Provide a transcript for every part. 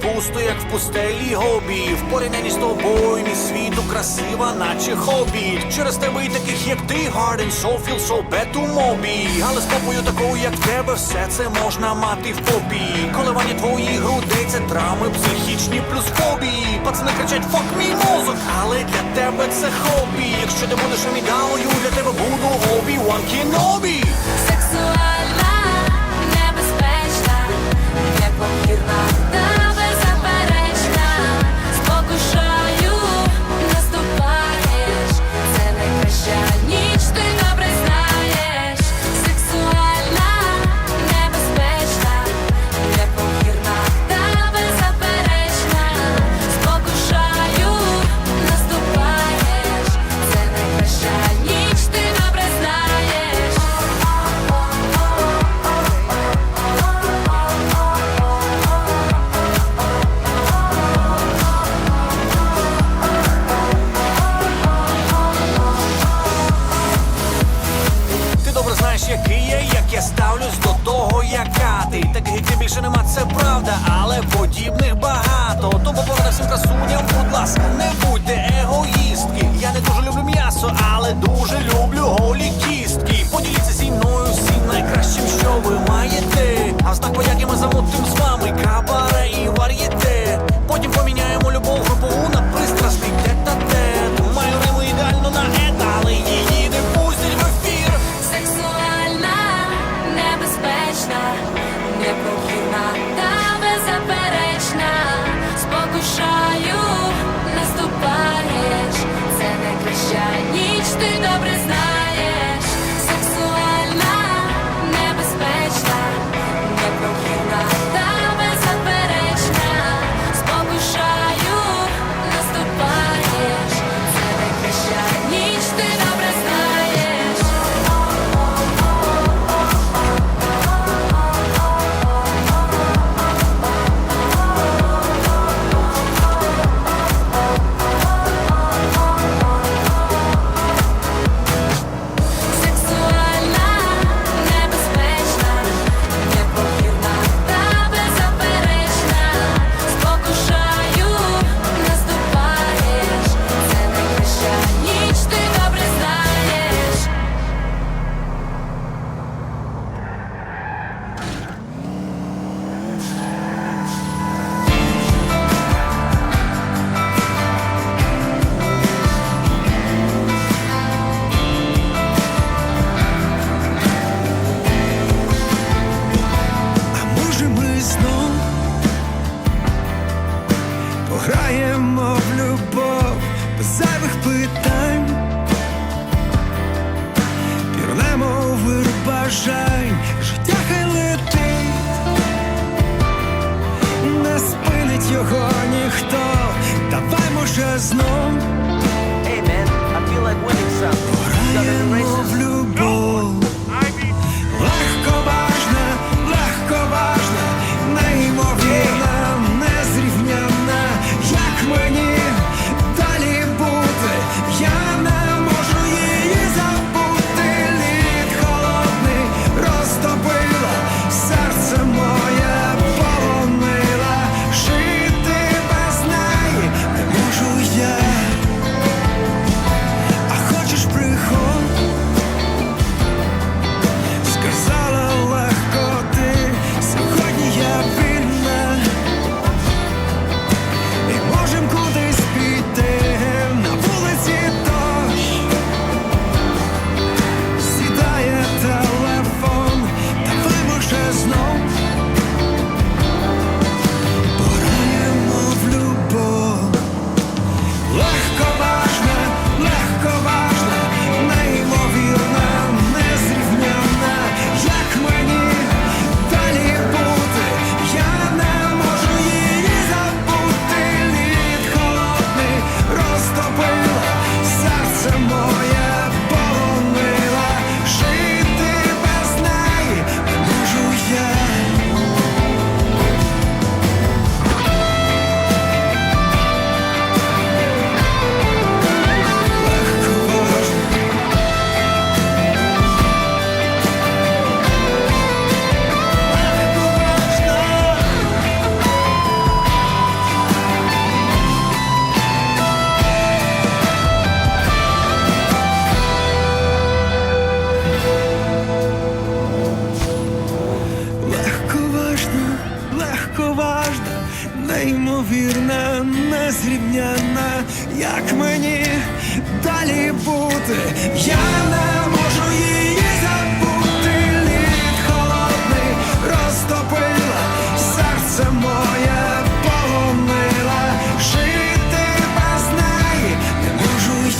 пусто, як в пустелі гобі. В порівнянні з тобою мій світу красива, наче хобі. Через тебе і таких, як ти, so bad to мобі. Але з попою такою, як тебе, все це можна мати в попі. Коливання твоїх грудей це травми психічні плюс фобії. Пацани кричать fuck мій мозок, але для тебе це хобі. Якщо ти будеш амідалою, для тебе буду Обі-Ван Кенобі. Сексуальна, небезпечна, непомірна я, ставлюсь до того, яка ти. Таких як більше нема, це правда, але подібних багато. Тому порада всім красуням, будь ласка, не будьте егоїстки. Я не дуже люблю м'ясо, але дуже люблю голі кістки. Поділіться зі мною всім найкращим, що ви маєте. А в знак подяки ми замутим з вами кабаре і вар'єте. Потім поміняємо любов групову на ти добре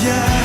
Yeah.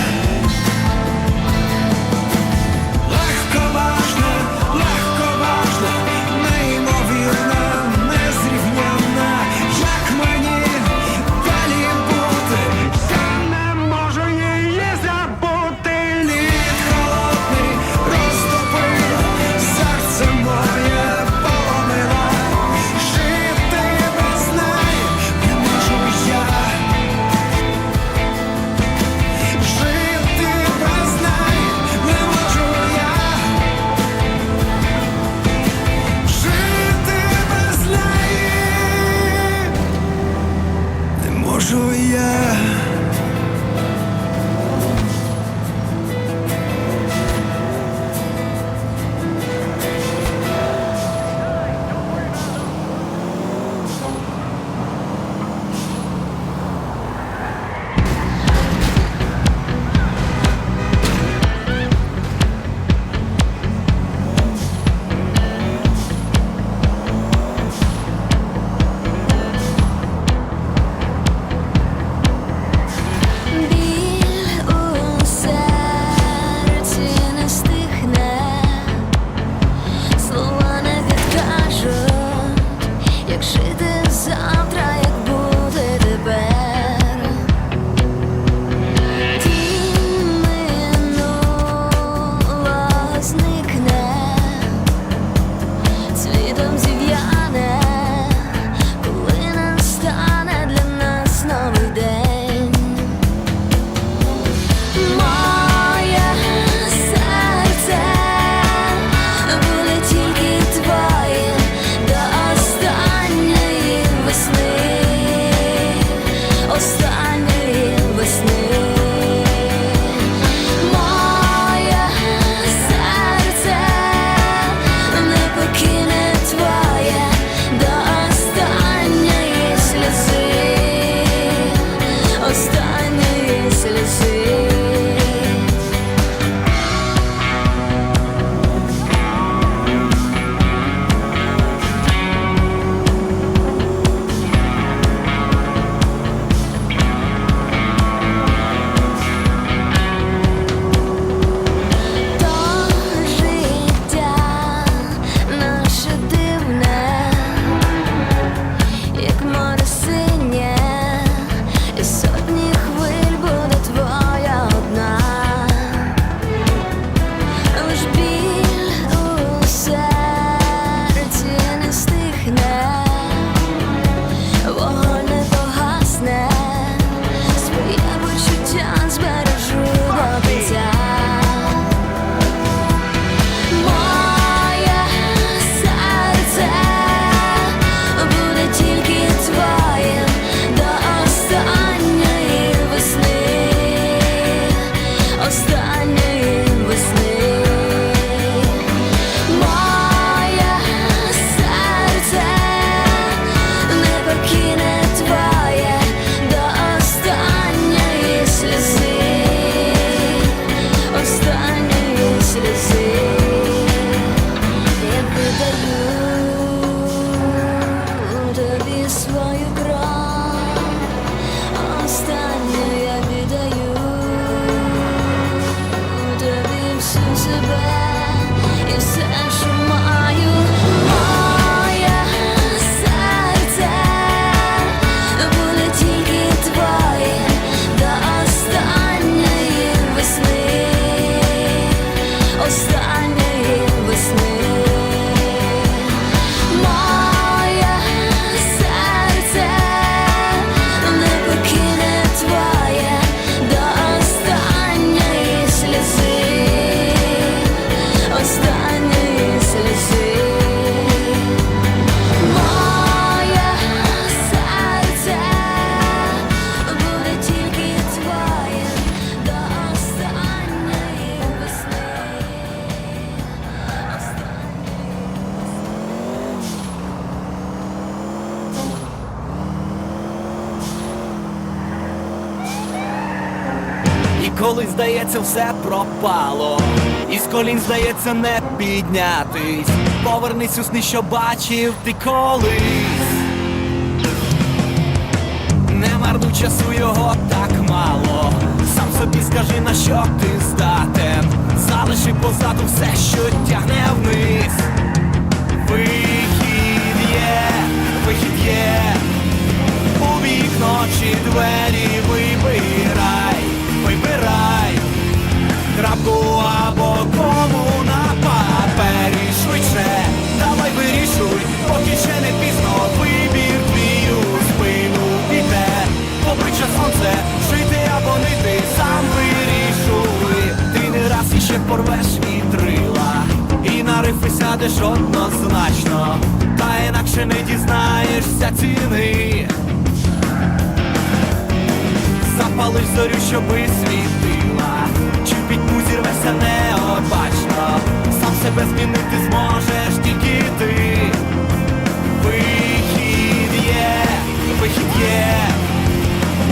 Здається, все пропало. І з колін здається не піднятись. Повернись у сни, що бачив ти колись. Не марнуй часу його так мало. Сам собі скажи, на що ти здатен. Залиши позаду все, що тягне вниз. Вихід є, вихід є. У вікно чи двері вибирай, вибирай. Крапку або кому на папері швидше. Давай вирішуй, поки ще не пізно. Вибір твій у спину піде. Обличчя сонце, жити або нити, сам вирішуй. Ти не раз іще порвеш вітрила. І на рифи сядеш однозначно. Та інакше не дізнаєшся ціни. Запалиш зорю, щоби світила Чи зірвешся необачно. Сам себе змінити зможеш тільки ти. Вихід є, вихід є.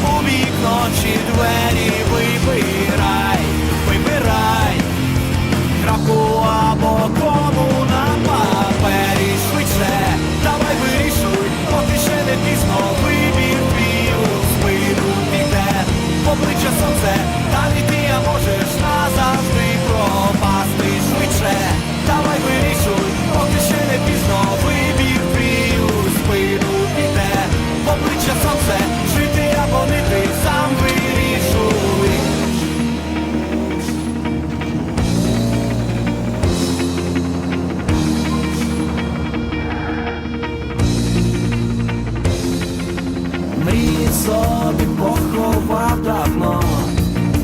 У вікно чи двері вибирай, вибирай. Крапу або кому Собі поховав давно,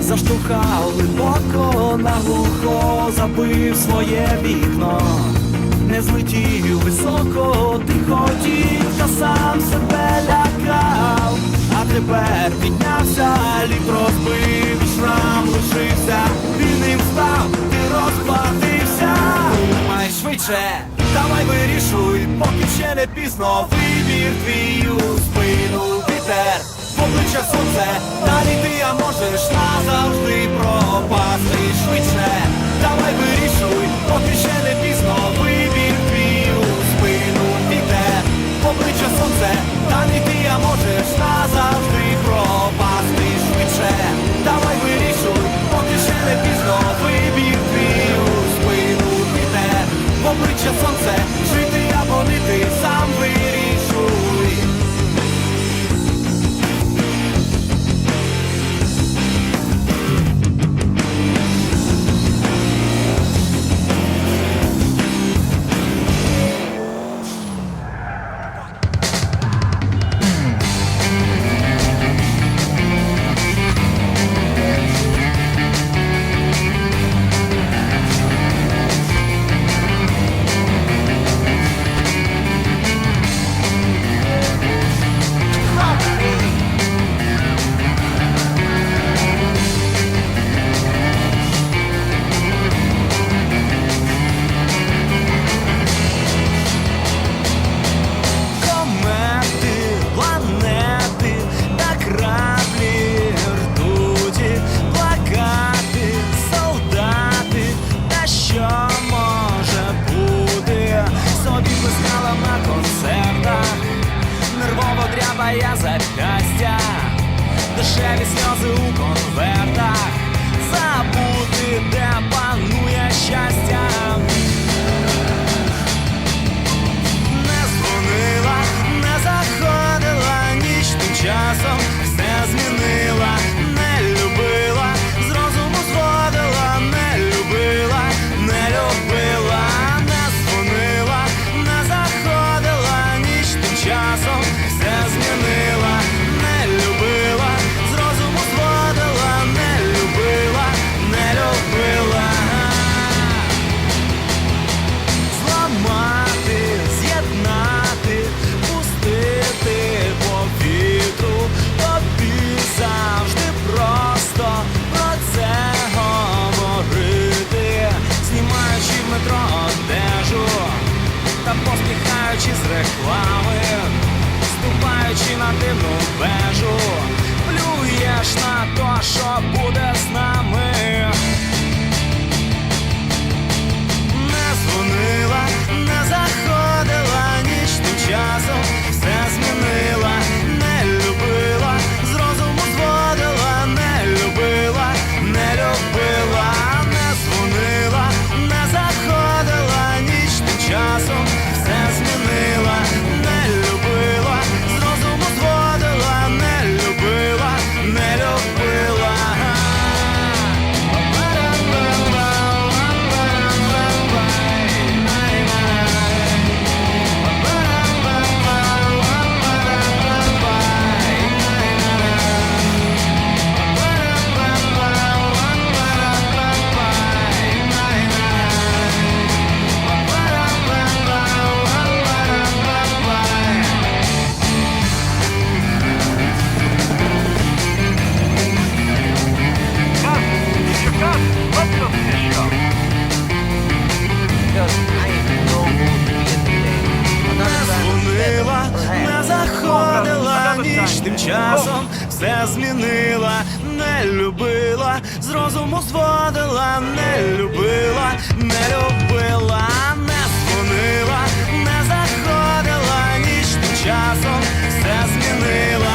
заштовхав глибоко наглухо, забив своє вікно, не злетів високо, ти хотів, та сам себе лякав, а тепер піднявся, лід розбив, шрам лишився, ти ним став, ти розплатився, думай швидше. Давай вирішуй, поки ще не пізно. Вибір твій у спину вітер обличчя сонце, далі ти а можеш назавжди пропасти. Швидше. Давай вирішуй, поки ще не пізно. Вибір твій у спину вітер обличчя сонце, далі ти а можеш назавжди пропасти. Швидше. Давай вирішуй, поки ще не пізно. Вибір твій у спину вітер обличчя сонце, реклами, ступаючи на дивну вежу, плюєш на то, що буде з нами. Не дзвонила, не заходила нічним часом. часом все змінило.